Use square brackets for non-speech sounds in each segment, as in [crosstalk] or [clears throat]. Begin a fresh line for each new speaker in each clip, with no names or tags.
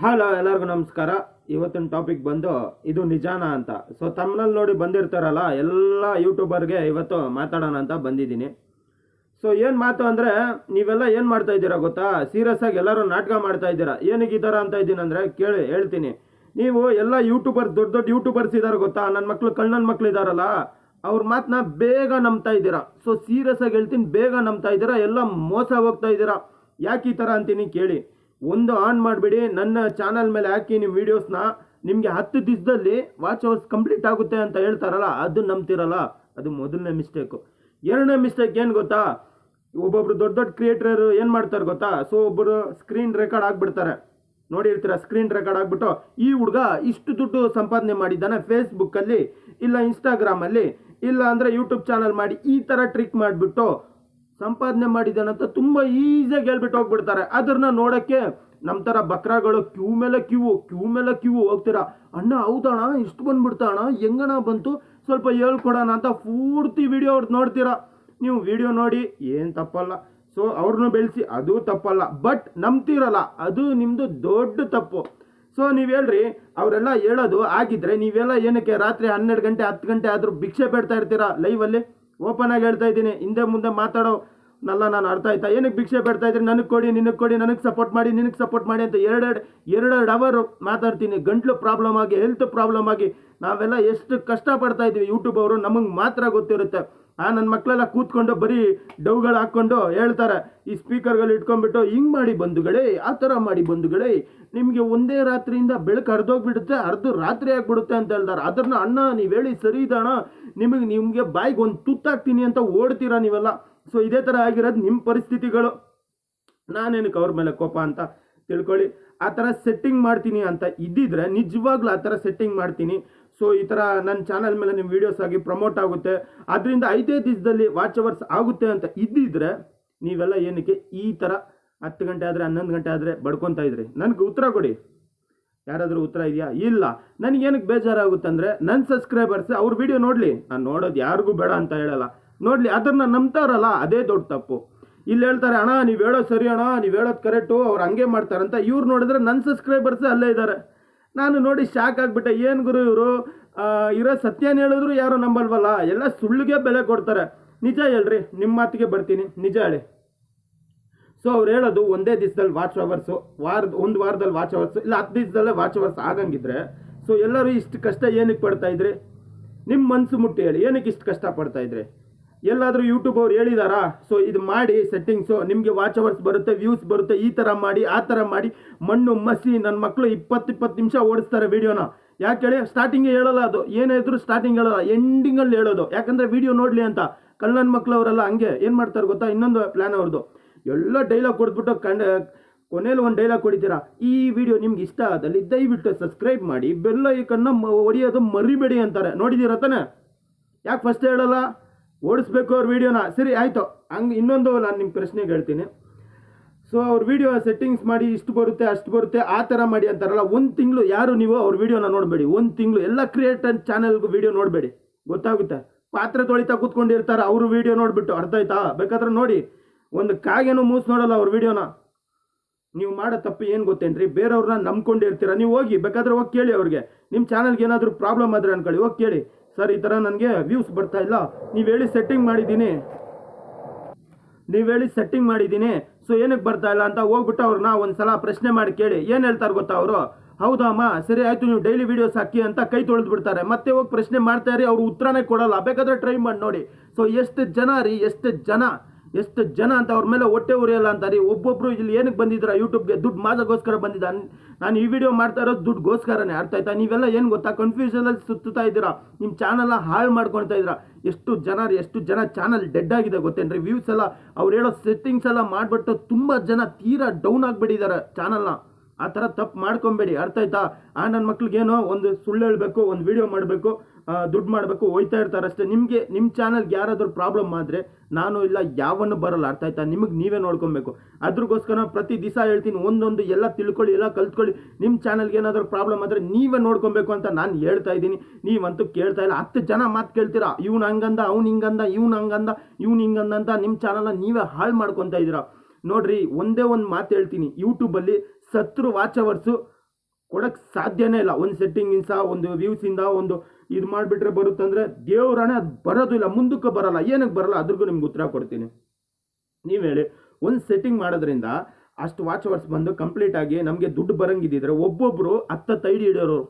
Hello, ಎಲ್ಲರಿಗೂ ನಮಸ್ಕಾರ. ಇವತ್ತಿನ ಟಾಪಿಕ್ ಬಂದು ಇದು ನಿಜಾನ ಅಂತ. ಸೊ ತಮ್ಮನಲ್ಲಿ ನೋಡಿ ಬಂದಿರ್ತಾರಲ್ಲ, ಎಲ್ಲ ಯೂಟ್ಯೂಬರ್ಗೆ ಇವತ್ತು ಮಾತಾಡೋಣ ಅಂತ ಬಂದಿದ್ದೀನಿ. ಸೊ ಏನು ಮಾತು ಅಂದರೆ, ನೀವೆಲ್ಲ ಏನು ಮಾಡ್ತಾ ಇದ್ದೀರಾ ಗೊತ್ತಾ? ಸೀರಿಯಸ್ ಆಗಿ ಎಲ್ಲರೂ ನಾಟಕ ಮಾಡ್ತಾ ಇದ್ದೀರಾ? ಏನಕ್ಕೆ ಈ ಥರ ಅಂತ ಇದ್ದೀನಿ ಅಂದರೆ ಕೇಳಿ, ಹೇಳ್ತೀನಿ. ನೀವು ಎಲ್ಲ ಯೂಟ್ಯೂಬರ್ ದೊಡ್ಡ ದೊಡ್ಡ ಯೂಟ್ಯೂಬರ್ಸ್ ಇದ್ದಾರೆ ಗೊತ್ತಾ? ನನ್ನ ಮಕ್ಕಳು ಕಣ್ಣನ ಮಕ್ಕಳು ಇದ್ದಾರಲ್ಲ ಅವ್ರ ಮಾತನ್ನ ಬೇಗ ನಂಬ್ತಾ ಇದ್ದೀರಾ? ಸೊ ಸೀರಿಯಸ್ ಆಗಿ ಹೇಳ್ತೀನಿ, ಬೇಗ ನಂಬ್ತಾ ಇದ್ದೀರಾ? ಎಲ್ಲ ಮೋಸ ಹೋಗ್ತಾ ಇದ್ದೀರಾ? ಯಾಕೆ ಈ ಥರ ಅಂತೀನಿ ಕೇಳಿ. ಒಂದು ಆನ್ ಮಾಡಿಬಿಡಿ. ನನ್ನ ಚಾನಲ್ ಮೇಲೆ ಹಾಕಿ ನಿಮ್ಮ ವೀಡಿಯೋಸ್ನ ನಿಮಗೆ ಹತ್ತು ದಿವಸದಲ್ಲಿ ವಾಚ್ ಅವರ್ಸ್ ಕಂಪ್ಲೀಟ್ ಆಗುತ್ತೆ ಅಂತ ಹೇಳ್ತಾರಲ್ಲ, ಅದು ನಂಬ್ತಿರಲ್ಲ. ಅದು ಮೊದಲನೇ ಮಿಸ್ಟೇಕು ಎರಡನೇ ಮಿಸ್ಟೇಕ್ ಏನು ಗೊತ್ತಾ? ಒಬ್ಬೊಬ್ರು ದೊಡ್ಡ ದೊಡ್ಡ ಕ್ರಿಯೇಟರ್ ಏನು ಮಾಡ್ತಾರೆ ಗೊತ್ತಾ? ಸೊ ಒಬ್ಬರು ಸ್ಕ್ರೀನ್ ರೆಕಾರ್ಡ್ ಆಗಿಬಿಡ್ತಾರೆ. ನೋಡಿರ್ತೀರ? ಸ್ಕ್ರೀನ್ ರೆಕಾರ್ಡ್ ಆಗಿಬಿಟ್ಟು ಈ ಹುಡುಗ ಇಷ್ಟು ದುಡ್ಡು ಸಂಪಾದನೆ ಮಾಡಿದ್ದಾನೆ ಫೇಸ್ಬುಕ್ಕಲ್ಲಿ ಇಲ್ಲ ಇನ್ಸ್ಟಾಗ್ರಾಮಲ್ಲಿ ಇಲ್ಲ ಅಂದರೆ ಯೂಟ್ಯೂಬ್ ಚಾನಲ್ ಮಾಡಿ, ಈ ಥರ ಟ್ರಿಕ್ ಮಾಡಿಬಿಟ್ಟು ಸಂಪಾದನೆ ಮಾಡಿದ್ದಾನಂತ ತುಂಬ ಈಸಿಯಾಗಿ ಹೇಳ್ಬಿಟ್ಟು ಹೋಗ್ಬಿಡ್ತಾರೆ. ಅದನ್ನ ನೋಡೋಕ್ಕೆ ನಮ್ಮ ಥರ ಬಕ್ರಾಗಳು ಕ್ಯೂ ಮೇಲೆ ಕ್ಯೂ ಕ್ಯೂ ಮೇಲೆ ಕ್ಯೂ ಹೋಗ್ತೀರಾ? ಅಣ್ಣ, ಹೌದಣ್ಣ, ಇಷ್ಟು ಬಂದ್ಬಿಡ್ತಾಣ ಹೆಂಗಣ ಬಂತು? ಸ್ವಲ್ಪ ಹೇಳ್ಕೊಡೋಣ ಅಂತ ಪೂರ್ತಿ ವಿಡಿಯೋ ಅವ್ರದ್ದು ನೋಡ್ತೀರಾ? ನೀವು ವಿಡಿಯೋ ನೋಡಿ, ಏನು ತಪ್ಪಲ್ಲ. ಸೊ ಅವ್ರನ್ನೂ ಬೆಳೆಸಿ, ಅದು ತಪ್ಪಲ್ಲ. ಬಟ್ ನಂಬ್ತಿರಲ್ಲ, ಅದು ನಿಮ್ಮದು ದೊಡ್ಡ ತಪ್ಪು. ಸೊ ನೀವು ಹೇಳ್ರಿ, ಅವರೆಲ್ಲ ಹೇಳೋದು ಆಗಿದ್ರೆ ನೀವೆಲ್ಲ ಏನಕ್ಕೆ ರಾತ್ರಿ ಹನ್ನೆರಡು ಗಂಟೆ, ಹತ್ತು ಗಂಟೆ ಆದರೂ ಭಿಕ್ಷೆ ಬೇಡ್ತಾ ಇರ್ತೀರಾ ಲೈವಲ್ಲಿ ಓಪನ್ ಆಗಿ ಹೇಳ್ತಾ ಇದ್ದೀನಿ. ಹಿಂದೆ ಮುಂದೆ ಮಾತಾಡೋ ನಲ್ಲ ನಾನು ಅರ್ಥ ಆಯ್ತಾ? ಏನಕ್ಕೆ ಭಿಕ್ಷೆ ಬೇಡ್ತಾ ಇದ್ರೆ? ನನಗೆ ಕೊಡಿ, ನಿನಗೆ ಕೊಡಿ, ನನಗೆ ಸಪೋರ್ಟ್ ಮಾಡಿ, ನಿನಗೆ ಸಪೋರ್ಟ್ ಮಾಡಿ ಅಂತ ಎರಡೆರಡು ಎರಡೆರಡು ಅವರ್ ಮಾತಾಡ್ತೀನಿ. ಗಂಟ್ಲು ಪ್ರಾಬ್ಲಮ್ ಆಗಿ ಹೆಲ್ತ್ ಪ್ರಾಬ್ಲಮ್ ಆಗಿ, ನಾವೆಲ್ಲ ಎಷ್ಟು ಕಷ್ಟಪಡ್ತಾ ಇದ್ದೀವಿ ಯೂಟ್ಯೂಬ್ ಅವರು, ನಮಗೆ ಮಾತ್ರ ಗೊತ್ತಿರುತ್ತೆ. ಆ ನನ್ನ ಮಕ್ಕಳೆಲ್ಲ ಕೂತ್ಕೊಂಡು ಬರೀ ಡವ್ಗಳು ಹಾಕ್ಕೊಂಡು ಹೇಳ್ತಾರೆ, ಈ ಸ್ಪೀಕರ್ಗಳು ಇಟ್ಕೊಂಡ್ಬಿಟ್ಟು ಹಿಂಗೆ ಮಾಡಿ ಬಂಧುಗಳೇ, ಆ ಥರ ಮಾಡಿ ಬಂಧುಗಳೇ, ನಿಮಗೆ ಒಂದೇ ರಾತ್ರಿಯಿಂದ ಬೆಳಕು ಹರಿದೋಗ್ಬಿಡುತ್ತೆ ಅರ್ಧ ರಾತ್ರಿ ಆಗಿಬಿಡುತ್ತೆ ಅಂತ ಹೇಳ್ತಾರೆ ಅದನ್ನ ಅಣ್ಣ, ನೀವು ಹೇಳಿ ಸರಿ ಇದಣ್ಣ ನಿಮಗೆ ನಿಮಗೆ ಬಾಯಿಗೆ ಒಂದು ತುತ್ತಾಗ್ತೀನಿ ಅಂತ ಓಡ್ತೀರಾ ನೀವೆಲ್ಲ? ಸೊ ಇದೇ ಥರ ಆಗಿರೋದು ನಿಮ್ಮ ಪರಿಸ್ಥಿತಿಗಳು. ನಾನೇನಕ್ಕೆ ಅವ್ರ ಮೇಲೆ ಕೋಪ ಅಂತ ತಿಳ್ಕೊಳ್ಳಿ. ಆ ಥರ ಸೆಟ್ಟಿಂಗ್ ಮಾಡ್ತೀನಿ ಅಂತ ಇದ್ದಿದ್ರೆ ನಿಜವಾಗ್ಲೂ ಆ ಥರ ಸೆಟ್ಟಿಂಗ್ ಮಾಡ್ತೀನಿ. ಸೊ ಈ ಥರ ನನ್ನ ಚಾನಲ್ ಮೇಲೆ ನಿಮ್ಮ ವೀಡಿಯೋಸ್ ಆಗಿ ಪ್ರಮೋಟ್ ಆಗುತ್ತೆ. ಅದರಿಂದ ಐದೇ ದಿವಸದಲ್ಲಿ ವಾಚ್ ಅವರ್ಸ್ ಆಗುತ್ತೆ ಅಂತ ಇದ್ದಿದ್ರೆ ನೀವೆಲ್ಲ ಏನಕ್ಕೆ ಈ ಥರ ಹತ್ತು ಗಂಟೆ ಆದರೆ ಹನ್ನೊಂದು ಗಂಟೆ ಆದರೆ ಬಡ್ಕೊತಾ ಇದ್ರಿ. ನನಗೆ ಉತ್ತರ ಕೊಡಿ. ಯಾರಾದರೂ ಉತ್ತರ ಇದೆಯಾ? ಇಲ್ಲ. ನನಗೇನಕ್ಕೆ ಬೇಜಾರಾಗುತ್ತೆ ಅಂದರೆ ನನ್ನ ಸಬ್ಸ್ಕ್ರೈಬರ್ಸ್ ಅವ್ರ ವಿಡಿಯೋ ನೋಡಲಿ. ನಾನು ನೋಡೋದು ಯಾರಿಗೂ ಬೇಡ ಅಂತ ಹೇಳಲ್ಲ. ನೋಡಲಿ ಅದನ್ನು ನಂಬ್ತಾರಲ್ಲ, ಅದೇ ದೊಡ್ಡ ತಪ್ಪು. ಇಲ್ಲಿ ಹೇಳ್ತಾರೆ, ಅಣ್ಣ, ನೀವು ಹೇಳೋದು ಸರಿ ಅಣ್ಣ, ನೀವು ಹೇಳೋದು ಕರೆಕ್ಟು ಅವ್ರು ಹಂಗೆ ಮಾಡ್ತಾರಂತ. ಇವ್ರು ನೋಡಿದ್ರೆ ನನ್ನ ಸಬ್ಸ್ಕ್ರೈಬರ್ಸೇ ಅಲ್ಲೇ ಇದ್ದಾರೆ ನಾನು ನೋಡಿ ಶಾಕ್ ಆಗಿಬಿಟ್ಟೆ. ಏನು ಗುರು ಇವರು? ಇರೋ ಸತ್ಯನ ಹೇಳಿದ್ರು ಯಾರು ನಂಬಲ್ವಲ್ಲ? ಎಲ್ಲ ಸುಳ್ಳಿಗೆ ಬೆಲೆ ಕೊಡ್ತಾರೆ. ನಿಜ ಹೇಳ್ರಿ ನಿಮ್ಮ ಮಾತಿಗೆ ಬರ್ತೀನಿ. ನಿಜ ಹೇಳಿ. ಸೊ ಅವ್ರು ಹೇಳೋದು ಒಂದೇ ದಿವಸದಲ್ಲಿ ವಾಚ್ ಅವರ್ಸು ವಾರದ, ಒಂದು ವಾರದಲ್ಲಿ ವಾಚ್ ಅವರ್ಸು ಇಲ್ಲ ಹತ್ತು ದಿವಸದಲ್ಲೇ ವಾಚ್ ಅವರ್ಸ್ ಆಗಂಗಿದ್ರೆ ಸೊ ಎಲ್ಲರೂ ಇಷ್ಟು ಕಷ್ಟ ಏನಕ್ಕೆ ಪಡ್ತಾ ಇದ್ರಿ? ನಿಮ್ಮ ಮನಸ್ಸು ಮುಟ್ಟಿ ಹೇಳಿ. ಏನಕ್ಕೆ ಇಷ್ಟು ಕಷ್ಟ ಪಡ್ತಾ ಇದ್ರಿ? ಎಲ್ಲಾದರೂ ಯೂಟ್ಯೂಬ್ ಅವ್ರು ಹೇಳಿದಾರಾ? ಸೊ ಇದು ಮಾಡಿ ಸೆಟ್ಟಿಂಗ್ಸು ನಿಮಗೆ ವಾಚ್ ಅವರ್ಸ್ ಬರುತ್ತೆ ವ್ಯೂಸ್ ಬರುತ್ತೆ, ಈ ಥರ ಮಾಡಿ, ಆ ಥರ ಮಾಡಿ, ಮಣ್ಣು ಮಸಿ ನನ್ನ ಮಕ್ಕಳು ಇಪ್ಪತ್ತು ಇಪ್ಪತ್ತು ನಿಮಿಷ ಓಡಿಸ್ತಾರೆ ವಿಡಿಯೋನ ಯಾಕೆ ಹೇಳಿ? ಸ್ಟಾರ್ಟಿಂಗೇ ಹೇಳಲ್ಲ ಅದು. ಏನೇ ಇದ್ರು ಸ್ಟಾರ್ಟಿಂಗ್ ಹೇಳಲ್ಲ ಎಂಡಿಂಗಲ್ಲಿ ಹೇಳೋದು. ಯಾಕಂದರೆ ವಿಡಿಯೋ ನೋಡಲಿ ಅಂತ. ಕಳ್ಳನ ಮಕ್ಕಳು ಅವರೆಲ್ಲ ಹಂಗೆ. ಏನು ಮಾಡ್ತಾರೆ ಗೊತ್ತಾ? ಇನ್ನೊಂದು ಪ್ಲ್ಯಾನ್ ಅವ್ರದ್ದು ಎಲ್ಲ ಡೈಲಾಗ್ ಕೊಡ್ಬಿಟ್ಟು ಕಂಡ ಕೊನೆಯಲ್ಲಿ ಒಂದು ಡೈಲಾಗ್ ಕೊಡಿತೀರಾ? ಈ ವಿಡಿಯೋ ನಿಮ್ಗೆ ಇಷ್ಟ ಆದಲ್ಲಿ ದಯವಿಟ್ಟು ಸಬ್ಸ್ಕ್ರೈಬ್ ಮಾಡಿ ಬೆಲ್ಲ ಐಕನ್ನ ಹೊಡಿಯೋದು ಮರಿಬೇಡಿ ಅಂತಾರೆ. ನೋಡಿದ್ದೀರ ತಾನೆ? ಯಾಕೆ ಫಸ್ಟ್ ಹೇಳಲ್ಲ? ಓಡಿಸ್ಬೇಕು ಅವ್ರ ವೀಡಿಯೋನ ಸರಿ, ಆಯಿತು. ಹಂಗೆ ಇನ್ನೊಂದು ನಾನು ನಿಮ್ಮ ಪ್ರಶ್ನೆಗೆ ಹೇಳ್ತೀನಿ. ಸೊ ಅವ್ರ ವಿಡಿಯೋ ಸೆಟ್ಟಿಂಗ್ಸ್ ಮಾಡಿ ಇಷ್ಟು ಬರುತ್ತೆ, ಅಷ್ಟು ಬರುತ್ತೆ, ಆ ಥರ ಮಾಡಿ ಅಂತಾರಲ್ಲ, ಒಂದು ತಿಂಗಳು ಯಾರು ನೀವು ಅವ್ರ ವಿಡಿಯೋನ ನೋಡಬೇಡಿ. ಒಂದು ತಿಂಗಳು ಎಲ್ಲ ಕ್ರಿಯೇಟರ್ ಚಾನಲ್ಗೂ ವಿಡಿಯೋ ನೋಡಬೇಡಿ. ಗೊತ್ತಾಗುತ್ತೆ? ಪಾತ್ರೆ ತೊಳಿತಾ ಕೂತ್ಕೊಂಡಿರ್ತಾರೆ, ಅವರು ವೀಡಿಯೋ ನೋಡಿಬಿಟ್ಟು. ಅರ್ಥ ಆಯ್ತಾ? ಬೇಕಾದ್ರೆ ನೋಡಿ. ಒಂದು ಕಾಗೇನು ಮೂಸ್ ನೋಡಲ್ಲ ಅವ್ರ ವೀಡಿಯೋನ ನೀವು ಮಾಡೋ ತಪ್ಪು ಏನು ಗೊತ್ತೇನ್ರಿ? ಬೇರೆಯವ್ರನ್ನ ನಂಬ್ಕೊಂಡಿರ್ತೀರ? ನೀವು ಹೋಗಿ, ಬೇಕಾದ್ರೆ ಹೋಗಿ ಕೇಳಿ ಅವ್ರಿಗೆ. ನಿಮ್ಮ ಚಾನಲ್ಗೆ ಏನಾದರೂ ಪ್ರಾಬ್ಲಮ್ ಆದರೆ ಅನ್ಕೊಳ್ಳಿ. ಹೋಗಿ ಕೇಳಿ. ಸರ್, ಈ ಥರ ನನಗೆ ವ್ಯೂಸ್ ಬರ್ತಾ ಇಲ್ಲ. ನೀವು ಹೇಳಿ ಸೆಟ್ಟಿಂಗ್ ಮಾಡಿದ್ದೀನಿ. ನೀವು ಹೇಳಿ ಸೆಟ್ಟಿಂಗ್ ಮಾಡಿದ್ದೀನಿ. ಸೊ ಏನಕ್ಕೆ ಬರ್ತಾ ಇಲ್ಲ ಅಂತ ಹೋಗ್ಬಿಟ್ಟು ಅವ್ರನ್ನ ಒಂದು ಸಲ ಪ್ರಶ್ನೆ ಮಾಡಿ ಕೇಳಿ. ಏನು ಹೇಳ್ತಾರೆ ಗೊತ್ತಾ ಅವರು? ಹೌದಾ, ಅಮ್ಮ? ಸರಿ, ಆಯಿತು, ನೀವು ಡೈಲಿ ವೀಡಿಯೋಸ್ ಹಾಕಿ ಅಂತ ಕೈ ತೊಳೆದು ಬಿಡ್ತಾರೆ ಮತ್ತೆ ಹೋಗಿ ಪ್ರಶ್ನೆ ಮಾಡ್ತಾ ಇರಿ, ಅವ್ರು ಉತ್ತರನೇ ಕೊಡಲ್ಲ. ಬೇಕಾದ್ರೆ ಟ್ರೈ ಮಾಡಿ ನೋಡಿ. ಸೊ ಎಷ್ಟು ಜನ ರೀ, ಎಷ್ಟು ಜನ? ಎಷ್ಟು ಜನ ಅಂತ ಅವ್ರ ಮೇಲೆ ಹೊಟ್ಟೆ ಉರಿಯಲ್ಲ ಅಂತ ರೀ. ಒಬ್ಬೊಬ್ರು ಇಲ್ಲಿ ಏನಕ್ಕೆ ಬಂದಿದ್ದೀರಾ? ಯೂಟ್ಯೂಬ್ಗೆ ದುಡ್ಡು ಮಾದಗೋಸ್ಕರ ಬಂದಿದ್ದ. ನಾನು ಈ ವಿಡಿಯೋ ಮಾಡ್ತಾ ಇರೋದು ದುಡ್ಡುಗೋಸ್ಕರನೇ. ಅರ್ಥ ಆಯ್ತಾ? ನೀವೆಲ್ಲ ಏನು ಗೊತ್ತಾ? ಕನ್ಫ್ಯೂಷನಲ್ಲಿ ಸುತ್ತುತ್ತಾ ಇದ್ದೀರಾ? ನಿಮ್ಮ ಚಾನಲ್ನ ಹಾಳು ಮಾಡ್ಕೊಳ್ತಾ ಇದ್ದೀರಾ? ಎಷ್ಟು ಜನ ಎಷ್ಟು ಜನ ಚಾನಲ್ ಡೆಡ್ ಆಗಿದೆ ಗೊತ್ತೇನ್ರಿ? ವ್ಯೂಸ್ ಎಲ್ಲ ಅವ್ರು ಹೇಳೋ ಸೆಟ್ಟಿಂಗ್ಸ್ ಎಲ್ಲ ಮಾಡಿಬಿಟ್ಟು ತುಂಬ ಜನ ತೀರಾ ಡೌನ್ ಆಗಿಬಿಟ್ಟಿದ್ದಾರೆ ಚಾನಲ್ನ ಆ ಥರ ತಪ್ಪು ಮಾಡ್ಕೊಬೇಡಿ. ಅರ್ಥ ಆಯ್ತಾ? ಆ ನನ್ನ ಮಕ್ಳಿಗೇನೋ ಒಂದು ಸುಳ್ಳು ಹೇಳಬೇಕು, ಒಂದು ವಿಡಿಯೋ ಮಾಡಬೇಕು. ದುಡ್ಡು ಮಾಡಬೇಕು, ಹೋಯ್ತಾ ಇರ್ತಾರೆ ಅಷ್ಟೇ. ನಿಮಗೆ ನಿಮ್ಮ ಚಾನಲ್ಗೆ ಯಾರಾದರೂ ಪ್ರಾಬ್ಲಮ್ ಆದರೆ ನಾನು ಇಲ್ಲ, ಯಾವನ್ನು ಬರಲ್ಲ. ಅರ್ಥ ಆಯ್ತಾ? ನಿಮಗೆ ನೀವೇ ನೋಡ್ಕೊಬೇಕು. ಅದ್ರಗೋಸ್ಕರ ಪ್ರತಿ ದಿವಸ ಹೇಳ್ತೀನಿ, ಒಂದೊಂದು ಎಲ್ಲ ತಿಳ್ಕೊಳ್ಳಿ, ಎಲ್ಲ ಕಲ್ತ್ಕೊಳ್ಳಿ. ನಿಮ್ಮ ಚಾನಲ್ಗೆ ಏನಾದರೂ ಪ್ರಾಬ್ಲಮ್ ಆದರೆ ನೀವೇ ನೋಡ್ಕೊಬೇಕು ಅಂತ ನಾನು ಹೇಳ್ತಾ ಇದ್ದೀನಿ. ನೀವಂತೂ ಕೇಳ್ತಾ ಇಲ್ಲ. ಹತ್ತು ಜನ ಮಾತು ಕೇಳ್ತೀರಾ? ಇವ್ನು ಹಂಗಂದ, ಅವ್ನು ಹಿಂಗಂದ, ಇವ್ನು ಹಂಗಂದ, ಇವ್ನು ಹಿಂಗಂದ ಅಂತ ನಿಮ್ಮ ಚಾನಲ್ನ ನೀವೇ ಹಾಳು ಮಾಡ್ಕೊತಾ ಇದ್ದೀರಾ? ನೋಡ್ರಿ, ಒಂದೇ ಒಂದು ಮಾತು ಹೇಳ್ತೀನಿ. ಯೂಟ್ಯೂಬಲ್ಲಿ ಸತ್ರು ವಾಚ್ ಅವರ್ಸು ಕೊಡಕ್ಕೆ ಸಾಧ್ಯನೇ ಇಲ್ಲ. ಒಂದು ಸೆಟ್ಟಿಂಗಿಂದ ಒಂದು ವ್ಯೂಸಿಂದ ಒಂದು ಇದು ಮಾಡಿಬಿಟ್ರೆ ಬರುತ್ತಂದ್ರೆ ದೇವ್ರಾಣೆ ಅದು ಬರೋದಿಲ್ಲ ಮುಂದಕ್ಕೆ ಬರಲ್ಲ. ಏನಕ್ಕೆ ಬರಲ್ಲ ಅದ್ರಿಗೂ ನಿಮ್ಗೆ ಉತ್ತರ ಕೊಡ್ತೀನಿ. ನೀವು ಹೇಳಿ. ಒಂದು ಸೆಟ್ಟಿಂಗ್ ಮಾಡೋದ್ರಿಂದ ಅಷ್ಟು ವಾಚ್ ಅವರ್ಸ್ ಬಂದು ಕಂಪ್ಲೀಟ್ ಆಗಿ ನಮಗೆ ದುಡ್ಡು ಬರಂಗಿದ್ದಿದ್ರೆ ಒಬ್ಬೊಬ್ಬರು ಹತ್ತತ್ತು ಐಡಿ ಇಡೋರು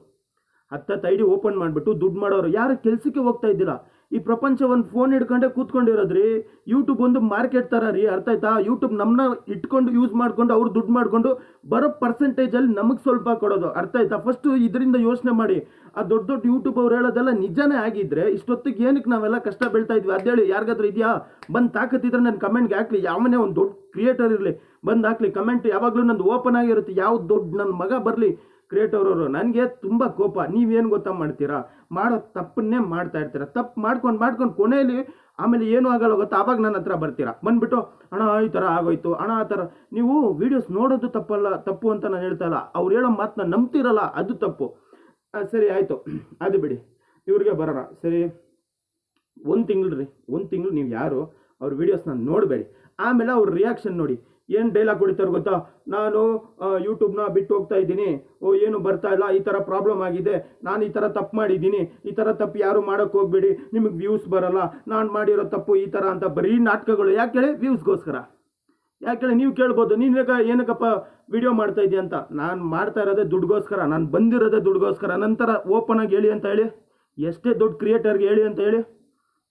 ಹತ್ತತ್ತು ಐಡಿ ಓಪನ್ ಮಾಡಿಬಿಟ್ಟು ದುಡ್ಡು ಮಾಡೋರು. ಯಾರು ಕೆಲಸಕ್ಕೆ ಹೋಗ್ತಾ ಇದ್ದಿಲ್ಲ. ಈ ಪ್ರಪಂಚ ಒಂದು ಫೋನ್ ಹಿಡ್ಕೊಂಡೆ ಕೂತ್ಕೊಂಡಿರೋದ್ರಿ. ಯೂಟ್ಯೂಬ್ ಒಂದು ಮಾರ್ಕೆಟ್ ಥರ ರೀ, ಅರ್ಥ ಆಯ್ತಾ? ಯೂಟ್ಯೂಬ್ ನಮ್ಮನ್ನ ಇಟ್ಕೊಂಡು ಯೂಸ್ ಮಾಡ್ಕೊಂಡು ಅವ್ರು ದುಡ್ಡು ಮಾಡ್ಕೊಂಡು ಬರೋ ಪರ್ಸೆಂಟೇಜಲ್ಲಿ ನಮಗೆ ಸ್ವಲ್ಪ ಕೊಡೋದು, ಅರ್ಥ ಆಯ್ತಾ? ಫಸ್ಟು ಇದರಿಂದ ಯೋಚನೆ ಮಾಡಿ. ಆ ದೊಡ್ಡ ದೊಡ್ಡ ಯೂಟ್ಯೂಬ್ ಅವ್ರು ಹೇಳೋದೆಲ್ಲ ನಿಜನೇ ಆಗಿದ್ರೆ ಇಷ್ಟೊತ್ತಿಗೆ ಏನಕ್ಕೆ ನಾವೆಲ್ಲ ಕಷ್ಟ ಬೀಳ್ತಾ ಇದ್ವಿ? ಅದೇಳಿ ಯಾರಿಗಾದ್ರೂ ಇದೆಯಾ? ಬಂದು ತಾಕತ್ತಿದ್ರೆ ನನ್ನ ಕಮೆಂಟ್ಗೆ ಹಾಕ್ಲಿ. ಯಾವನೇ ಒಂದು ದೊಡ್ಡ ಕ್ರಿಯೇಟರ್ ಇರಲಿ, ಬಂದು ಹಾಕ್ಲಿ. ಕಮೆಂಟ್ ಯಾವಾಗಲೂ ನಂದು ಓಪನ್ ಆಗಿರುತ್ತೆ. ಯಾವ ದೊಡ್ಡ ನನ್ನ ಮಗ ಬರಲಿ ಕ್ರಿಯೇಟರ್ ಅವರು ನನಗೆ ತುಂಬ ಕೋಪ. ನೀವೇನು ಗೊತ್ತಾ ಮಾಡ್ತೀರಾ? ಮಾಡೋ ತಪ್ಪನ್ನೇ ಮಾಡ್ತಾ ಇರ್ತೀರ. ತಪ್ಪು ಮಾಡ್ಕೊಂಡು ಮಾಡ್ಕೊಂಡು ಕೊನೆಯಲ್ಲಿ ಆಮೇಲೆ ಏನು ಆಗಲ್ಲ ಗೊತ್ತಾ? ಆವಾಗ ನನ್ನ ಹತ್ರ ಬರ್ತೀರಾ. ಬಂದ್ಬಿಟ್ಟು, ಅಣ್ಣ, ಈ ಥರ ಆಗೋಯ್ತು. ಅಣ್ಣ, ಆ ಥರ. ನೀವು ವೀಡಿಯೋಸ್ ನೋಡೋದು ತಪ್ಪಲ್ಲ, ತಪ್ಪು ಅಂತ ನಾನು ಹೇಳ್ತಾ ಇಲ್ಲ. ಅವ್ರು ಹೇಳೋ ಮಾತನ್ನ ನಂಬ್ತಿರಲ್ಲ, ಅದು ತಪ್ಪು. ಸರಿ, ಆಯಿತು. [clears throat] ಅದು ಬಿಡಿ. ಇವ್ರಿಗೆ ಬರೋಣ. ಸರಿ, ಒಂದು ತಿಂಗಳು ರೀ. ಒಂದು ತಿಂಗಳು ನೀವು ಯಾರು? ಅವ್ರ ವೀಡಿಯೋಸ್ನ ನೋಡಬೇಡಿ. ಆಮೇಲೆ ಅವ್ರ ರಿಯಾಕ್ಷನ್ ನೋಡಿ. ಏನು ಡೈಲಾಗ್ ಹೊಡಿತಾರೆ ಗೊತ್ತಾ? ನಾನು ಯೂಟ್ಯೂಬ್ನ ಬಿಟ್ಟು ಹೋಗ್ತಾ ಇದ್ದೀನಿ. ಓ, ಏನು ಬರ್ತಾ ಇಲ್ಲ? ಈ ಥರ ಪ್ರಾಬ್ಲಮ್ ಆಗಿದೆ. ನಾನು ಈ ಥರ ತಪ್ಪು ಮಾಡಿದ್ದೀನಿ. ಈ ಥರ ತಪ್ಪು ಯಾರು ಮಾಡೋಕ್ಕೆ ಹೋಗ್ಬೇಡಿ. ನಿಮಗೆ ವ್ಯೂಸ್ ಬರಲ್ಲ. ನಾನು ಮಾಡಿರೋ ತಪ್ಪು ಈ ಥರ ಅಂತ ಬರೀ ನಾಟಕಗಳು. ಯಾಕೆ ಹೇಳಿ? ವ್ಯೂಸ್ಗೋಸ್ಕರ ಯಾಕೆ ಹೇಳಿ? ನೀವು ಕೇಳ್ಬೋದು. ನೀನು ಏನಕ್ಕಪ್ಪ ವಿಡಿಯೋ ಮಾಡ್ತಾ ಇದೆಯಾ ಅಂತ? ನಾನು ಮಾಡ್ತಾ ಇರೋದೇ ದುಡ್ಗೋಸ್ಕರ ನಾನು ಬಂದಿರೋದೇ ದುಡ್ಗೋಸ್ಕರ ನಂತರ ಓಪನ್ ಆಗಿ ಹೇಳಿ ಅಂತ ಹೇಳಿ? ಎಷ್ಟೇ ದೊಡ್ಡ ಕ್ರಿಯೇಟರ್ಗೆ ಹೇಳಿ ಅಂತ ಹೇಳಿ?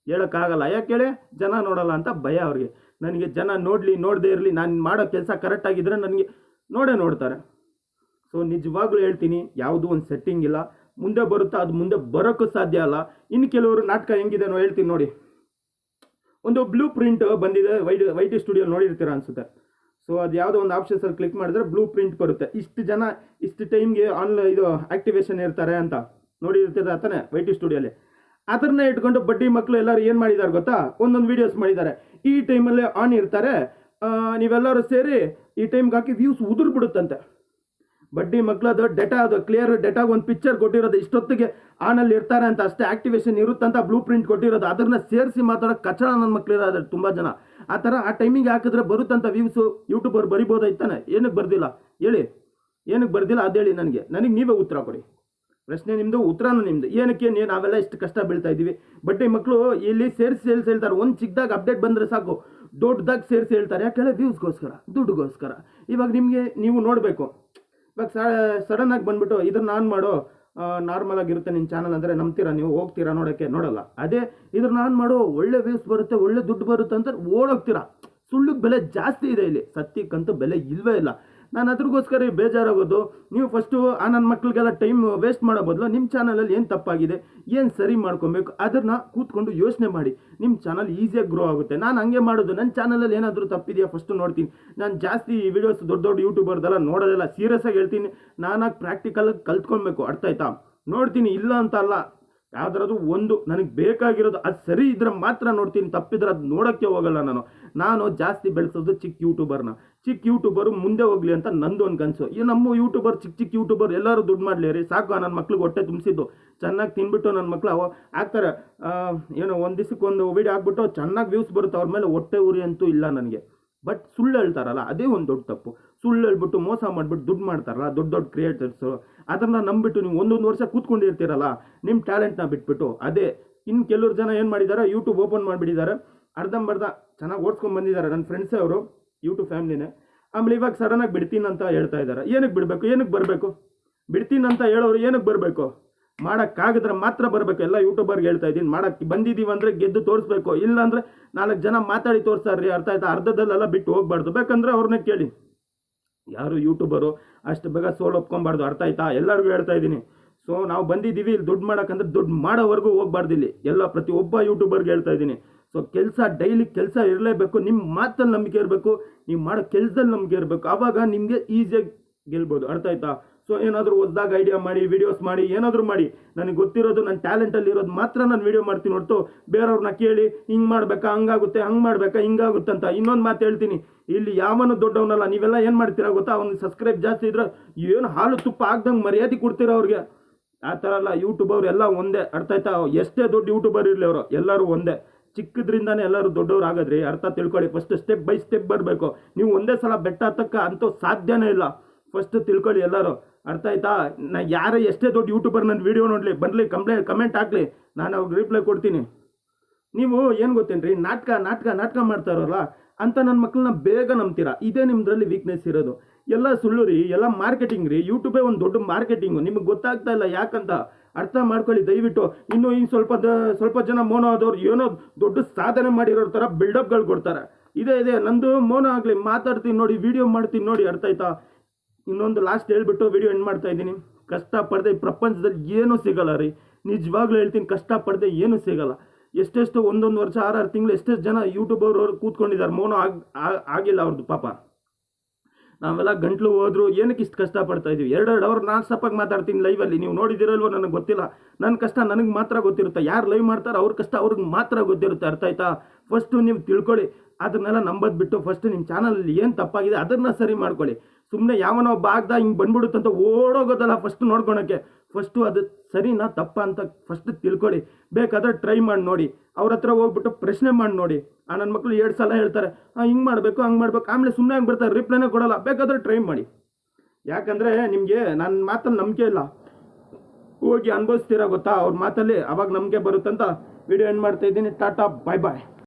ಹೇಳೋಕ್ಕಾಗಲ್ಲ. ಯಾಕೆ ಹೇಳಿ? ಜನ ನೋಡಲ್ಲ ಅಂತ ಭಯ ಅವ್ರಿಗೆ. ನನಗೆ ಜನ ನೋಡಲಿ, ನೋಡದೇ ಇರಲಿ, ನಾನು ಮಾಡೋ ಕೆಲಸ ಕರೆಕ್ಟಾಗಿದ್ದರೆ ನನಗೆ ನೋಡೇ ನೋಡ್ತಾರೆ. ಸೊ ನಿಜವಾಗ್ಲೂ ಹೇಳ್ತೀನಿ, ಯಾವುದೂ ಒಂದು ಸೆಟ್ಟಿಂಗ್ ಇಲ್ಲ. ಮುಂದೆ ಬರುತ್ತಾ, ಅದು ಮುಂದೆ ಬರೋಕ್ಕೂ ಸಾಧ್ಯ ಅಲ್ಲ. ಇನ್ನು ಕೆಲವರು ನಾಟಕ ಹೆಂಗಿದೆನೋ ಹೇಳ್ತೀನಿ ನೋಡಿ. ಒಂದು ಬ್ಲೂ ಪ್ರಿಂಟ್ ಬಂದಿದೆ, ವೈಟ್, ವೈಟಿ ಸ್ಟುಡಿಯೋ ನೋಡಿರ್ತೀರ ಅನಿಸುತ್ತೆ. ಸೊ ಅದು ಯಾವುದೋ ಒಂದು ಆಪ್ಷನ್ಸಲ್ಲಿ ಕ್ಲಿಕ್ ಮಾಡಿದ್ರೆ ಬ್ಲೂ ಪ್ರಿಂಟ್ ಬರುತ್ತೆ. ಇಷ್ಟು ಜನ, ಇಷ್ಟು ಟೈಮ್ಗೆ ಆನ್ಲೈನ್ ಇದು ಆ್ಯಕ್ಟಿವೇಶನ್ ಇರ್ತಾರೆ ಅಂತ. ನೋಡಿರ್ತೀರ ತಾನೆ, ವೈಟಿ ಸ್ಟುಡಿಯೋಲಿ ಅದನ್ನ ಇಟ್ಕೊಂಡು ಬಡ್ಡಿ ಮಕ್ಕಳು ಎಲ್ಲರೂ ಏನು ಮಾಡಿದ್ದಾರೆ ಗೊತ್ತಾ? ಒಂದೊಂದು ವೀಡಿಯೋಸ್ ಮಾಡಿದ್ದಾರೆ. ಈ ಟೈಮಲ್ಲೇ ಆನ್ ಇರ್ತಾರೆ. ನೀವೆಲ್ಲರೂ ಸೇರಿ ಈ ಟೈಮ್ಗೆ ಹಾಕಿ ವ್ಯೂಸ್ ಉದುರು ಬಿಡುತ್ತಂತೆ. ಬಡ್ಡಿ ಮಕ್ಕಳದು ಡೇಟಾ ಅದು ಕ್ಲಿಯರ್ ಡೆಟಾಗ ಒಂದು ಪಿಕ್ಚರ್ ಕೊಟ್ಟಿರೋದು ಇಷ್ಟೊತ್ತಿಗೆ ಆನಲ್ಲಿ ಇರ್ತಾರೆ ಅಂತ ಅಷ್ಟೇ ಆಕ್ಟಿವೇಶನ್ ಇರುತ್ತಂತ ಬ್ಲೂ ಪ್ರಿಂಟ್ ಕೊಟ್ಟಿರೋದು. ಅದನ್ನ ಸೇರಿಸಿ ಮಾತಾಡೋ ಕಚಡ ನನ್ನ ಮಕ್ಳು ಇರೋದು ತುಂಬ ಜನ. ಆ ಥರ ಆ ಟೈಮಿಂಗ್ ಹಾಕಿದ್ರೆ ಬರುತ್ತಂತ ವ್ಯೂಸು ಯೂಟ್ಯೂಬರ್ ಬರಿಬೋದಾಯ್ತಾನೆ ಏನಕ್ಕೆ ಬರ್ದಿಲ್ಲ? ಹೇಳಿ. ಏನಕ್ಕೆ ಬರ್ದಿಲ್ಲ ಅದು ಹೇಳಿ ನನಗೆ. ನನಗೆ ನೀವೇ ಉತ್ತರ ಕೊಡಿ. ಪ್ರಶ್ನೆ ನಿಮ್ಮದು ಉತ್ತರನೂ ನಿಮ್ಮದು ಏನಕ್ಕೆ ನೀವು ನಾವೆಲ್ಲ ಇಷ್ಟು ಕಷ್ಟ ಬೀಳ್ತಾ ಇದ್ದೀವಿ. ಈ ಮಕ್ಕಳು ಇಲ್ಲಿ ಸೇರಿಸಿ ಸೇರಿಸಿ ಹೇಳ್ತಾರೆ. ಒಂದು ಚಿಕ್ಕದಾಗ ಅಪ್ಡೇಟ್ ಬಂದರೆ ಸಾಕು. ದೊಡ್ಡದಾಗಿ ಸೇರಿಸಿ ಹೇಳ್ತಾರೆ. ಯಾಕೆ ವ್ಯೂಸ್ಗೋಸ್ಕರ ದುಡ್ಡುಗೋಸ್ಕರ. ಇವಾಗ ನಿಮಗೆ ನೀವು ನೋಡಬೇಕು. ಇವಾಗ ಸಡನ್ ಆಗಿ ಬಂದ್ಬಿಟ್ಟು ಇದ್ರ ನಾನು ಮಾಡೋ ನಾರ್ಮಲ್ ಆಗಿರುತ್ತೆ ನಿಮ್ಮ ಚಾನಲ್ ಅಂದರೆ ನಂಬ್ತೀರಾ ನೀವು? ಹೋಗ್ತೀರಾ ನೋಡೋಕ್ಕೆ? ನೋಡಲ್ಲ. ಅದೇ ಇದ್ರ ನಾನು ಮಾಡೋ ಒಳ್ಳೆ ವ್ಯೂಸ್ ಬರುತ್ತೆ, ಒಳ್ಳೆ ದುಡ್ಡು ಬರುತ್ತೆ ಅಂತ ಓಡೋಗ್ತೀರಾ. ಸುಳ್ಳಿಗೆ ಬೆಲೆ ಜಾಸ್ತಿ ಇದೆ ಇಲ್ಲಿ. ಸತ್ಯಕ್ಕಂತೂ ಬೆಲೆ ಇಲ್ಲವೇ ಇಲ್ಲ. ನಾನು ಅದ್ರಗೋಸ್ಕರ ಬೇಜಾರಾಗೋದು. ನೀವು ಫಸ್ಟು ನನ್ನ ಮಕ್ಕಳಿಗೆಲ್ಲ ಟೈಮ್ ವೇಸ್ಟ್ ಮಾಡೋ ಬದಲು ನಿಮ್ಮ ಚಾನಲಲ್ಲಿ ಏನು ತಪ್ಪಾಗಿದೆ, ಏನು ಸರಿ ಮಾಡ್ಕೊಬೇಕು ಅದನ್ನು ಕೂತ್ಕೊಂಡು ಯೋಚನೆ ಮಾಡಿ. ನಿಮ್ಮ ಚಾನಲ್ ಈಸಿಯಾಗಿ ಗ್ರೋ ಆಗುತ್ತೆ. ನಾನು ಹಂಗೆ ಮಾಡೋದು. ನನ್ನ ಚಾನಲಲ್ಲಿ ಏನಾದರೂ ತಪ್ಪಿದೆಯಾ ಫಸ್ಟು ನೋಡ್ತೀನಿ. ನಾನು ಜಾಸ್ತಿ ವಿಡಿಯೋಸ್ ದೊಡ್ಡ ದೊಡ್ಡ ಯೂಟ್ಯೂಬರ್ದೆಲ್ಲ ನೋಡೋದಿಲ್ಲ ಸೀರಿಯಸ್ ಆಗಿ ಹೇಳ್ತೀನಿ. ನಾನಾಗಿ ಪ್ರಾಕ್ಟಿಕಲಾಗಿ ಕಲ್ತ್ಕೊಬೇಕು ಅರ್ಥ ಆಯ್ತಾ? ನೋಡ್ತೀನಿ, ಇಲ್ಲ ಅಂತ ಅಲ್ಲ. ಯಾವ್ದಾದ್ರು ಒಂದು, ನನಗೆ ಬೇಕಾಗಿರೋದು ಅದು ಸರಿ ಇದ್ರೆ ಮಾತ್ರ ನೋಡ್ತೀನಿ. ತಪ್ಪಿದ್ರೆ ಅದು ನೋಡೋಕ್ಕೆ ಹೋಗಲ್ಲ ನಾನು. ನಾನು ಜಾಸ್ತಿ ಬೆಳೆಸೋದು ಚಿಕ್ಕ ಯೂಟ್ಯೂಬರ್ನ ಚಿಕ್ಕ ಯೂಟ್ಯೂಬರು ಮುಂದೆ ಹೋಗ್ಲಿ ಅಂತ ನಂದು ಒಂದು ಕನಸು ಈ ನಮ್ಮ ಯೂಟ್ಯೂಬರ್ ಚಿಕ್ಕ ಚಿಕ್ಕ ಯೂಟ್ಯೂಬರ್ ಎಲ್ಲರೂ ದುಡ್ಡು ಮಾಡಲಿ ರೀ. ಸಾಕು ನನ್ನ ಮಕ್ಳಿಗೆ ಹೊಟ್ಟೆ ತುಂಬಿಸಿದ್ದು. ಚೆನ್ನಾಗಿ ತಿನ್ಬಿಟ್ಟು ನನ್ನ ಮಕ್ಳು ಅವ ಆಗ್ತಾರೆ. ಏನೋ ಒಂದು ದಿವ್ಸಕ್ಕೆ ಒಂದು ವೀಡಿಯೋ ಹಾಕ್ಬಿಟ್ಟು ಚೆನ್ನಾಗಿ ವ್ಯೂಸ್ ಬರುತ್ತೆ. ಅವ್ರ ಮೇಲೆ ಹೊಟ್ಟೆ ಉರಿ ಅಂತೂ ಇಲ್ಲ ನನಗೆ. ಬಟ್ ಸುಳ್ಳು ಹೇಳ್ತಾರಲ್ಲ, ಅದೇ ಒಂದು ದೊಡ್ಡ ತಪ್ಪು. ಸುಳ್ಳು ಹೇಳ್ಬಿಟ್ಟು ಮೋಸ ಮಾಡಿಬಿಟ್ಟು ದುಡ್ಡು ಮಾಡ್ತಾರಲ್ಲ, ದೊಡ್ಡ ದೊಡ್ಡ ಕ್ರಿಯೇಟರ್ಸು ಅದನ್ನು ನಂಬಿಟ್ಟು ನೀವು ಒಂದೊಂದು ವರ್ಷ ಕೂತ್ಕೊಂಡಿರ್ತೀರಲ್ಲ ನಿಮ್ಮ ಟ್ಯಾಲೆಂಟ್ನ ಬಿಟ್ಬಿಟ್ಟು. ಅದೇ ಇನ್ನು ಕೆಲವ್ರು ಜನ ಏನು ಮಾಡಿದ್ದಾರೆ ಯೂಟ್ಯೂಬ್ ಓಪನ್ ಮಾಡಿಬಿಟ್ಟಿದ್ದಾರೆ ಅರ್ಧಂಬರ್ಧ ಚೆನ್ನಾಗಿ ಓಡಿಸ್ಕೊಂಡು ಬಂದಿದ್ದಾರೆ ನನ್ನ ಫ್ರೆಂಡ್ಸೇ ಅವರು. ಯೂಟ್ಯೂಬ್ ಫ್ಯಾಮ್ಲಿನೇ ಆಮೇಲೆ ಇವಾಗ ಸಡನ್ನಾಗಿ ಬಿಡ್ತೀನಿ ಅಂತ ಹೇಳ್ತಾ ಇದ್ದಾರೆ. ಏನಕ್ಕೆ ಬಿಡಬೇಕು? ಏನಕ್ಕೆ ಬರಬೇಕು? ಬಿಡ್ತೀನಿ ಅಂತ ಹೇಳೋರು ಏನಕ್ಕೆ ಬರಬೇಕು? ಮಾಡೋಕ್ಕಾಗಿದ್ರೆ ಮಾತ್ರ ಬರಬೇಕು. ಎಲ್ಲ ಯೂಟ್ಯೂಬರ್ಗೆ ಹೇಳ್ತಾ ಇದ್ದೀನಿ. ಮಾಡೋಕ್ಕೆ ಬಂದಿದ್ದೀವಿ ಅಂದರೆ ಗೆದ್ದು ತೋರಿಸ್ಬೇಕು. ಇಲ್ಲಾಂದರೆ ನಾಲ್ಕು ಜನ ಮಾತಾಡಿ ತೋರಿಸ್ತಾರ್ರಿ. ಅರ್ಥ ಆಯ್ತಾ? ಅರ್ಧದಲ್ಲೆಲ್ಲ ಬಿಟ್ಟು ಹೋಗ್ಬಾರ್ದು. ಬೇಕಂದ್ರೆ ಅವ್ರನ್ನ ಕೇಳಿ. ಯಾರು ಯೂಟ್ಯೂಬರು ಅಷ್ಟು ಬೇಗ ಸೋಲ್ ಒಪ್ಕೊಬಾರ್ದು ಅರ್ಥ ಆಯ್ತಾ? ಎಲ್ಲರಿಗೂ ಹೇಳ್ತಾ ಇದ್ದೀನಿ. ಸೊ ನಾವು ಬಂದಿದ್ದೀವಿ ಇಲ್ಲಿ ದುಡ್ಡು ಮಾಡೋಕ್ಕಂದ್ರೆ ದುಡ್ಡು ಮಾಡೋವರೆಗೂ ಹೋಗ್ಬಾರ್ದು ಇಲ್ಲಿ. ಎಲ್ಲ ಪ್ರತಿಯೊಬ್ಬ ಯೂಟ್ಯೂಬರ್ಗೆ ಹೇಳ್ತಾ ಇದ್ದೀನಿ. ಸೊ ಕೆಲಸ ಡೈಲಿ ಕೆಲಸ ಇರಲೇಬೇಕು ನಿಮ್ಮ ಮಾತಲ್ಲಿ ನಂಬಿಕೆ ಇರಬೇಕು, ನೀವು ಮಾಡೋ ಕೆಲಸದಲ್ಲಿ ನಂಬಿಕೆ ಇರಬೇಕು ಆವಾಗ ನಿಮಗೆ ಈಸಿಯಾಗಿ ಗೆಲ್ಬೋದು. ಅರ್ಥ ಆಯ್ತಾ? ಸೊ ಏನಾದರೂ ಹೊಸದಾಗ ಐಡಿಯಾ ಮಾಡಿ ವಿಡಿಯೋಸ್ ಮಾಡಿ, ಏನಾದರೂ ಮಾಡಿ, ನನಗೆ ಗೊತ್ತಿರೋದು ನನ್ನ ಟ್ಯಾಲೆಂಟಲ್ಲಿ ಇರೋದು ಮಾತ್ರ ನಾನು ವೀಡಿಯೋ ಮಾಡ್ತೀನಿ ಹೊರತು ಬೇರೆಯವ್ರನ್ನ ಕೇಳಿ, ಹಿಂಗೆ ಮಾಡಬೇಕಾ, ಹಂಗಾಗುತ್ತೆ, ಹಂಗೆ ಮಾಡಬೇಕಾ, ಹಿಂಗಾಗುತ್ತೆ ಅಂತ ಇನ್ನೊಂದು ಮಾತು ಹೇಳ್ತೀನಿ. ಇಲ್ಲಿ ಯಾವನು ದೊಡ್ಡವನಲ್ಲ, ನೀವೆಲ್ಲ ಏನು ಮಾಡ್ತೀರಾ ಗೊತ್ತಾ? ಅವ್ನಿಗೆ ಸಬ್ಸ್ಕ್ರೈಬ್ ಜಾಸ್ತಿ ಇದ್ರೆ ಏನು ಹಾಲು ತುಪ್ಪ ಆಗ್ದಂಗೆ ಮರ್ಯಾದೆ ಕೊಡ್ತೀರಾ ಅವ್ರಿಗೆ? ಆ ಥರ ಅಲ್ಲ ಯೂಟ್ಯೂಬ್ ಅವ್ರು ಎಲ್ಲ ಒಂದೇ. ಅರ್ಥ ಆಯ್ತಾ? ಎಷ್ಟೇ ದೊಡ್ಡ ಯೂಟ್ಯೂಬರ್ ಇರಲಿ ಅವರು, ಎಲ್ಲರೂ ಒಂದೇ. ಚಿಕ್ಕದ್ರಿಂದಾನೇ ಎಲ್ಲರೂ ದೊಡ್ಡವ್ರು ಆಗೋದ್ರಿ ಅರ್ಥ ತಿಳ್ಕೊಳ್ಳಿ. ಫಸ್ಟ್ ಸ್ಟೆಪ್ ಬೈ ಸ್ಟೆಪ್ ಬರಬೇಕು. ನೀವು ಒಂದೇ ಸಲ ಬೆಟ್ಟ ಹತ್ತಕ್ಕ ಅಂತೂ ಸಾಧ್ಯನೇ ಇಲ್ಲ. ಫಸ್ಟ್ ತಿಳ್ಕೊಳ್ಳಿ ಎಲ್ಲರೂ. ಅರ್ಥ ಆಯ್ತಾ? ನಾ ಯಾರೇ ಎಷ್ಟೇ ದೊಡ್ಡ ಯೂಟ್ಯೂಬರ್ ನನ್ನ ವಿಡಿಯೋ ನೋಡಲಿ, ಬರಲಿ ಕಂಪ್ಲೇ ಕಮೆಂಟ್ ಹಾಕ್ಲಿ, ನಾನು ಅವ್ರಿಗೆ ರಿಪ್ಲೈ ಕೊಡ್ತೀನಿ. ನೀವು ಏನು ಗೊತ್ತೇನ್ರಿ? ನಾಟಕ ನಾಟಕ ನಾಟಕ ಮಾಡ್ತಾರಲ್ಲ ಅಂತ ನನ್ನ ಮಕ್ಕಳನ್ನ ಬೇಗ ನಂಬ್ತೀರ? ಇದೇ ನಿಮ್ಮದ್ರಲ್ಲಿ ವೀಕ್ನೆಸ್ ಇರೋದು. ಎಲ್ಲ ಸುಳ್ಳು ರೀ, ಎಲ್ಲ ಮಾರ್ಕೆಟಿಂಗ್ ರೀ. ಯೂಟ್ಯೂಬೇ ಒಂದು ದೊಡ್ಡ ಮಾರ್ಕೆಟಿಂಗು ನಿಮಗೆ ಗೊತ್ತಾಗ್ತಾ ಇಲ್ಲ ಯಾಕಂತ? ಅರ್ಥ ಮಾಡ್ಕೊಳ್ಳಿ, ದಯವಿಟ್ಟು. ಇನ್ನು ಇನ್ನು ಸ್ವಲ್ಪ ದ, ಸ್ವಲ್ಪ ಜನ ಮೋನ ಆದವ್ರು ಏನೋ ದೊಡ್ಡ ಸಾಧನೆ ಮಾಡಿರೋ ಥರ ಬಿಲ್ಡಪ್ಗಳು ಕೊಡ್ತಾರೆ. ಇದೇ, ಇದೆ. ನಂದು ಮೋನ ಆಗಲಿ, ಮಾತಾಡ್ತೀನಿ ನೋಡಿ ವಿಡಿಯೋ ಮಾಡ್ತೀನಿ ನೋಡಿ, ಅರ್ಥ ಆಯ್ತಾ? ಇನ್ನೊಂದು ಲಾಸ್ಟ್ ಹೇಳ್ಬಿಟ್ಟು ವಿಡಿಯೋ ಎಂಡ್ ಮಾಡ್ತಾ ಇದ್ದೀನಿ. ಕಷ್ಟಪಡದೆ ಪ್ರಪಂಚದಲ್ಲಿ ಏನೂ ಸಿಗಲ್ಲ ರೀ. ನಿಜವಾಗ್ಲೂ ಹೇಳ್ತೀನಿ, ಕಷ್ಟಪಡದೆ ಏನೂ ಸಿಗಲ್ಲ. ಎಷ್ಟೆಷ್ಟು, ಒಂದೊಂದು ವರ್ಷ, ಆರಾರು ತಿಂಗಳು ಎಷ್ಟೆಷ್ಟು ಜನ ಯೂಟ್ಯೂಬ್ ಅವರು ಕೂತ್ಕೊಂಡಿದ್ದಾರೆ. ಮೋನೋ ಆಗ ಆಗಿಲ್ಲ ಅವ್ರದ್ದು ಪಾಪ. ನಾವೆಲ್ಲ ಗಂಟ್ಲು ಹೋದ್ರು ಏನಕ್ಕೆ ಇಷ್ಟು ಕಷ್ಟಪಡ್ತಾ ಇದೀವಿ? ಎರಡು ಅವ್ರು ನಾನು ಸ್ಟಾಪಾಗಿ ಮಾತಾಡ್ತೀನಿ ಲೈವಲ್ಲಿ ನೀವು ನೋಡಿದಿರಲ್ವೋ ನನಗೆ ಗೊತ್ತಿಲ್ಲ. ನನ್ನ ಕಷ್ಟ ನನಗೆ ಮಾತ್ರ ಗೊತ್ತಿರುತ್ತೆ. ಯಾರು ಲೈವ್ ಮಾಡ್ತಾರೆ ಅವ್ರ ಕಷ್ಟ ಅವ್ರಿಗೆ ಮಾತ್ರ ಗೊತ್ತಿರುತ್ತೆ. ಅರ್ಥ ಆಯ್ತಾ? ಫಸ್ಟು ನೀವು ತಿಳ್ಕೊಳ್ಳಿ. ಅದನ್ನೆಲ್ಲ ನಂಬದ್ ಬಿಟ್ಟು ಫಸ್ಟ್ ನಿಮ್ಮ ಚಾನಲಲ್ಲಿ ಏನು ತಪ್ಪಾಗಿದೆ ಅದನ್ನ ಸರಿ ಮಾಡ್ಕೊಳ್ಳಿ. ಸುಮ್ಮನೆ ಯಾವನೋ ಒಬ್ಬ ಆಗ್ದ ಹಿಂಗೆ ಬಂದ್ಬಿಡುತ್ತಂತ ಓಡೋಗೋದಲ್ಲ ಫಸ್ಟ್ ನೋಡ್ಕೊಳಕ್ಕೆ. ಫಸ್ಟು ಅದು ಸರಿನಾ ತಪ್ಪ ಅಂತ ಫಸ್ಟ್ ತಿಳ್ಕೊಳ್ಳಿ. ಬೇಕಾದ್ರೆ ಟ್ರೈ ಮಾಡಿ ನೋಡಿ. ಅವ್ರ ಹತ್ರ ಹೋಗ್ಬಿಟ್ಟು ಪ್ರಶ್ನೆ ಮಾಡಿ ನೋಡಿ. ಆ ನನ್ನ ಮಕ್ಕಳು ಎರಡು ಸಲ ಹೇಳ್ತಾರೆ, ಹಾಂ, ಹಿಂಗೆ ಮಾಡಬೇಕು, ಹಂಗೆ ಮಾಡಬೇಕು. ಆಮೇಲೆ ಸುಮ್ಮನೆ ಹಂಗೆ ಬರ್ತಾರೆ ರಿಪ್ಲೈನೇ ಕೊಡೋಲ್ಲ. ಬೇಕಾದ್ರೆ ಟ್ರೈ ಮಾಡಿ. ಯಾಕಂದರೆ ನಿಮಗೆ ನನ್ನ ಮಾತಲ್ಲಿ ನಂಬಿಕೆ ಇಲ್ಲ. ಹೋಗಿ ಅನುಭವಿಸ್ತೀರಾ ಗೊತ್ತಾ? ಅವ್ರ ಮಾತಲ್ಲಿ ಅವಾಗ ನಂಬಿಕೆ ಬರುತ್ತಂತ. ವಿಡಿಯೋ ಎಂಡ್ ಮಾಡ್ತಾ ಇದ್ದೀನಿ. ಟಾಟಾ ಬಾಯ್ ಬಾಯ್